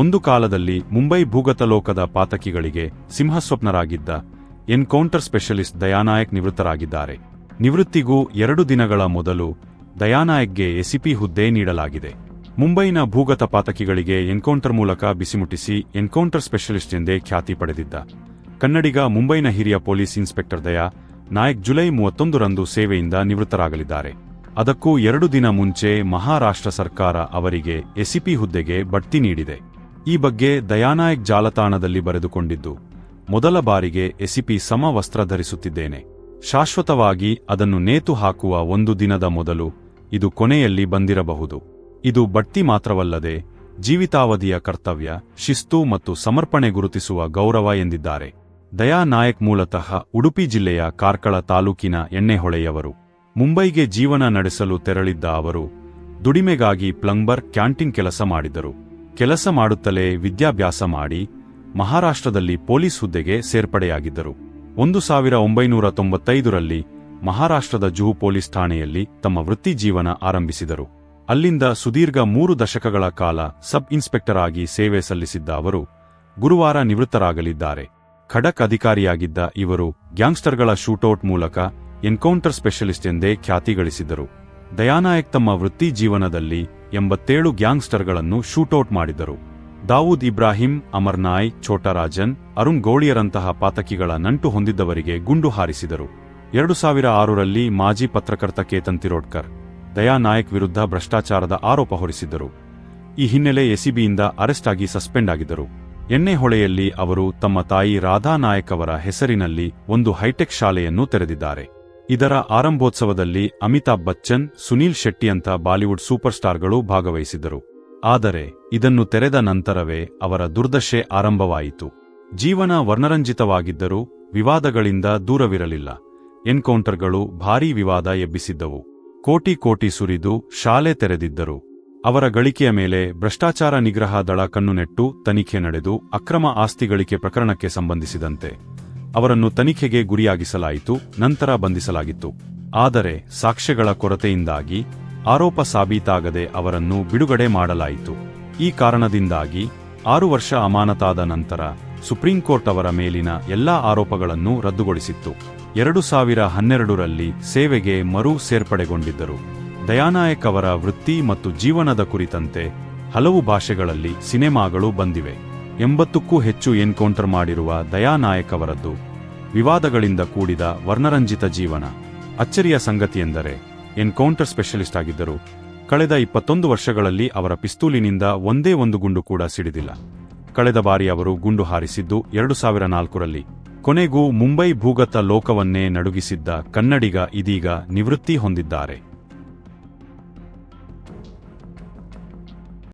ಒಂದು ಕಾಲದಲ್ಲಿ ಮುಂಬೈ ಭೂಗತ ಲೋಕದ ಪಾತಕಿಗಳಿಗೆ ಸಿಂಹಸ್ವಪ್ನರಾಗಿದ್ದ ಎನ್ಕೌಂಟರ್ ಸ್ಪೆಷಲಿಸ್ಟ್ ದಯಾನಾಯಕ್ ನಿವೃತ್ತರಾಗಿದ್ದಾರೆ. ನಿವೃತ್ತಿಗೂ ಎರಡು ದಿನಗಳ ಮೊದಲು ದಯಾನಾಯಕ್ಗೆ ಎಸಿಪಿ ಹುದ್ದೆ ನೀಡಲಾಗಿದೆ. ಮುಂಬೈನ ಭೂಗತ ಪಾತಕಿಗಳಿಗೆ ಎನ್ಕೌಂಟರ್ ಮೂಲಕ ಬಿಸಿಮುಟ್ಟಿಸಿ ಎನ್ಕೌಂಟರ್ ಸ್ಪೆಷಲಿಸ್ಟ್ ಎಂದೇ ಖ್ಯಾತಿ ಪಡೆದಿದ್ದ. ಕನ್ನಡಿಗ ಮುಂಬೈನ ಹಿರಿಯ police inspector Daya Nayak July ಮೂವತ್ತೊಂದರಂದು ಸೇವೆಯಿಂದ ನಿವೃತ್ತರಾಗಲಿದ್ದಾರೆ. ಅದಕ್ಕೂ ಎರಡು ದಿನ ಮುಂಚೆ ಮಹಾರಾಷ್ಟ್ರ ಸರ್ಕಾರ ಅವರಿಗೆ ಎಸಿಪಿ ಹುದ್ದೆಗೆ ಬಡ್ತಿ ನೀಡಿದೆ. ಈ ಬಗ್ಗೆ ದಯಾನಾಯಕ್ ಜಾಲತಾಣದಲ್ಲಿ ಬರೆದುಕೊಂಡಿದ್ದು, ಮೊದಲ ಬಾರಿಗೆ ಎಸಿಪಿ ಸಮ ವಸ್ತ್ರ ಧರಿಸುತ್ತಿದ್ದೇನೆ. ಶಾಶ್ವತವಾಗಿ ಅದನ್ನು ನೇತು ಹಾಕುವ ಒಂದು ದಿನದ ಮೊದಲು ಇದು ಕೊನೆಯಲ್ಲಿ ಬಂದಿರಬಹುದು. ಇದು ಬಡ್ತಿ ಮಾತ್ರವಲ್ಲದೆ ಜೀವಿತಾವಧಿಯ ಕರ್ತವ್ಯ, ಶಿಸ್ತು ಮತ್ತು ಸಮರ್ಪಣೆ ಗುರುತಿಸುವ ಗೌರವ ಎಂದಿದ್ದಾರೆ. ದಯಾನಾಯಕ್ ಮೂಲತಃ ಉಡುಪಿ ಜಿಲ್ಲೆಯ ಕಾರ್ಕಳ ತಾಲೂಕಿನ ಎಣ್ಣೆಹೊಳೆಯವರು. ಮುಂಬೈಗೆ ಜೀವನ ನಡೆಸಲು ತೆರಳಿದ್ದ ಅವರು, ದುಡಿಮೆಗಾಗಿ ಪ್ಲಂಬರ್, ಕ್ಯಾಂಟೀನ್ ಕೆಲಸ ಮಾಡಿದರು. ಕೆಲಸ ಮಾಡುತ್ತಲೇ ವಿದ್ಯಾಭ್ಯಾಸ ಮಾಡಿ ಮಹಾರಾಷ್ಟ್ರದಲ್ಲಿ ಪೊಲೀಸ್ ಹುದ್ದೆಗೆ ಸೇರ್ಪಡೆಯಾಗಿದ್ದರು. ಒಂದು ಸಾವಿರ ಒಂಬೈನೂರ ತೊಂಬತ್ತೈದರಲ್ಲಿ ಮಹಾರಾಷ್ಟ್ರದ ಜುಹು ಪೊಲೀಸ್ ಠಾಣೆಯಲ್ಲಿ ತಮ್ಮ ವೃತ್ತಿ ಜೀವನ ಆರಂಭಿಸಿದರು. ಅಲ್ಲಿಂದ ಸುದೀರ್ಘ ಮೂರು ದಶಕಗಳ ಕಾಲ ಸಬ್ ಇನ್ಸ್ಪೆಕ್ಟರ್ ಆಗಿ ಸೇವೆ ಸಲ್ಲಿಸಿದ್ದ ಅವರು ಗುರುವಾರ ನಿವೃತ್ತರಾಗಲಿದ್ದಾರೆ. ಖಡಕ್ ಅಧಿಕಾರಿಯಾಗಿದ್ದ ಇವರು ಗ್ಯಾಂಗ್ಸ್ಟರ್ಗಳ ಶೂಟೌಟ್ ಮೂಲಕ ಎನ್ಕೌಂಟರ್ ಸ್ಪೆಷಲಿಸ್ಟ್ ಎಂದೇ ಖ್ಯಾತಿ ಗಳಿಸಿದ್ದರು. ದಯಾನಾಯಕ್ ತಮ್ಮ ವೃತ್ತಿ ಜೀವನದಲ್ಲಿ ಎಂಬತ್ತೇಳು ಗ್ಯಾಂಗ್ಸ್ಟರ್ಗಳನ್ನು ಶೂಟೌಟ್ ಮಾಡಿದರು. ದಾವೂದ್ ಇಬ್ರಾಹಿಂ ಅಮರ್ನಾಯ್ ಛೋಟರಾಜನ್, ಅರುಣ್ ಗೋಳಿಯರಂತಹ ಪಾತಕಿಗಳ ನಂಟು ಹೊಂದಿದ್ದವರಿಗೆ ಗುಂಡು ಹಾರಿಸಿದರು. ಎರಡು ಸಾವಿರ ಆರರಲ್ಲಿ ಮಾಜಿ ಪತ್ರಕರ್ತ ಕೇತನ್ ತಿರೋಡ್ಕರ್, ದಯಾ ನಾಯಕ್ ವಿರುದ್ಧ ಭ್ರಷ್ಟಾಚಾರದ ಆರೋಪ ಹೊರಿಸಿದ್ದರು. ಈ ಹಿನ್ನೆಲೆ ಎಸಿಬಿಯಿಂದ ಅರೆಸ್ಟ್ ಆಗಿ ಸಸ್ಪೆಂಡ್ ಆಗಿದ್ದರು. ಎಣ್ಣೆಹೊಳೆಯಲ್ಲಿ ಅವರು ತಮ್ಮ ತಾಯಿ ರಾಧಾ ನಾಯಕ್ ಅವರ ಹೆಸರಿನಲ್ಲಿ ಒಂದು ಹೈಟೆಕ್ ಶಾಲೆಯನ್ನು ತೆರೆದಿದ್ದಾರೆ. ಇದರ ಆರಂಭೋತ್ಸವದಲ್ಲಿ ಅಮಿತಾಬ್ ಬಚ್ಚನ್, ಸುನೀಲ್ ಶೆಟ್ಟಿಯಂಥ ಬಾಲಿವುಡ್ ಸೂಪರ್ ಸ್ಟಾರ್ಗಳು ಭಾಗವಹಿಸಿದರು ಆದರೆ, ಇದನ್ನು ತೆರೆದ ನಂತರವೇ ಅವರ ದುರ್ದಶೆ ಆರಂಭವಾಯಿತು. ಜೀವನ ವರ್ಣರಂಜಿತವಾಗಿದ್ದರೂ ವಿವಾದಗಳಿಂದ ದೂರವಿರಲಿಲ್ಲ. ಎನ್ಕೌಂಟರ್ಗಳು ಭಾರೀ ವಿವಾದ ಎಬ್ಬಿಸಿದ್ದವು. ಕೋಟಿ ಕೋಟಿ ಸುರಿದು ಶಾಲೆ ತೆರೆದಿದ್ದರು. ಅವರ ಗಳಿಕೆಯ ಮೇಲೆ ಭ್ರಷ್ಟಾಚಾರ ನಿಗ್ರಹ ದಳ ಕಣ್ಣುನೆಟ್ಟು ತನಿಖೆ ನಡೆದು ಅಕ್ರಮ ಆಸ್ತಿ ಗಳಿಕೆ ಪ್ರಕರಣಕ್ಕೆ ಸಂಬಂಧಿಸಿದಂತೆ. ಅವರನ್ನು ತನಿಖೆಗೆ ಗುರಿಯಾಗಿಸಲಾಯಿತು, ನಂತರ ಬಂಧಿಸಲಾಗಿತ್ತು. ಆದರೆ ಸಾಕ್ಷ್ಯಗಳ ಕೊರತೆಯಿಂದಾಗಿ ಆರೋಪ ಸಾಬೀತಾಗದೆ ಅವರನ್ನು ಬಿಡುಗಡೆ ಮಾಡಲಾಯಿತು. ಈ ಕಾರಣದಿಂದಾಗಿ ಆರು ವರ್ಷ ಅಮಾನತಾದ ನಂತರ ಸುಪ್ರೀಂ ಕೋರ್ಟ್ ಅವರ ಮೇಲಿನ ಎಲ್ಲಾ ಆರೋಪಗಳನ್ನು ರದ್ದುಗೊಳಿಸಿತ್ತು. ಎರಡು ಸಾವಿರ ಹನ್ನೆರಡರಲ್ಲಿ ಸೇವೆಗೆ ಮರು ಸೇರ್ಪಡೆಗೊಂಡಿದ್ದರು. ದಯಾನಾಯಕ್ ಅವರ ವೃತ್ತಿ ಮತ್ತು ಜೀವನದ ಕುರಿತಂತೆ ಹಲವು ಭಾಷೆಗಳಲ್ಲಿ ಸಿನೆಮಾಗಳು ಬಂದಿವೆ. ಎಂಬತ್ತಕ್ಕೂ ಹೆಚ್ಚು ಎನ್ಕೌಂಟರ್ ಮಾಡಿರುವ ದಯಾನಾಯಕವರದ್ದು ವಿವಾದಗಳಿಂದ ಕೂಡಿದ ವರ್ಣರಂಜಿತ ಜೀವನ. ಅಚ್ಚರಿಯ ಸಂಗತಿಯೆಂದರೆ, ಎನ್ಕೌಂಟರ್ ಸ್ಪೆಷಲಿಸ್ಟ್ ಆಗಿದ್ದರು, ಕಳೆದ ಇಪ್ಪತ್ತೊಂದು ವರ್ಷಗಳಲ್ಲಿ ಅವರ ಪಿಸ್ತೂಲಿನಿಂದ ಒಂದೇ ಒಂದು ಗುಂಡು ಕೂಡ ಸಿಡಿದಿಲ್ಲ. ಕಳೆದ ಬಾರಿ ಅವರು ಗುಂಡು ಹಾರಿಸಿದ್ದು ಎರಡು ಸಾವಿರ ನಾಲ್ಕರಲ್ಲಿ. ಕೊನೆಗೂ ಮುಂಬೈ ಭೂಗತ ಲೋಕವನ್ನೇ ನಡುಗಿಸಿದ್ದ ಕನ್ನಡಿಗ ಇದೀಗ ನಿವೃತ್ತಿ ಹೊಂದಿದ್ದಾರೆ.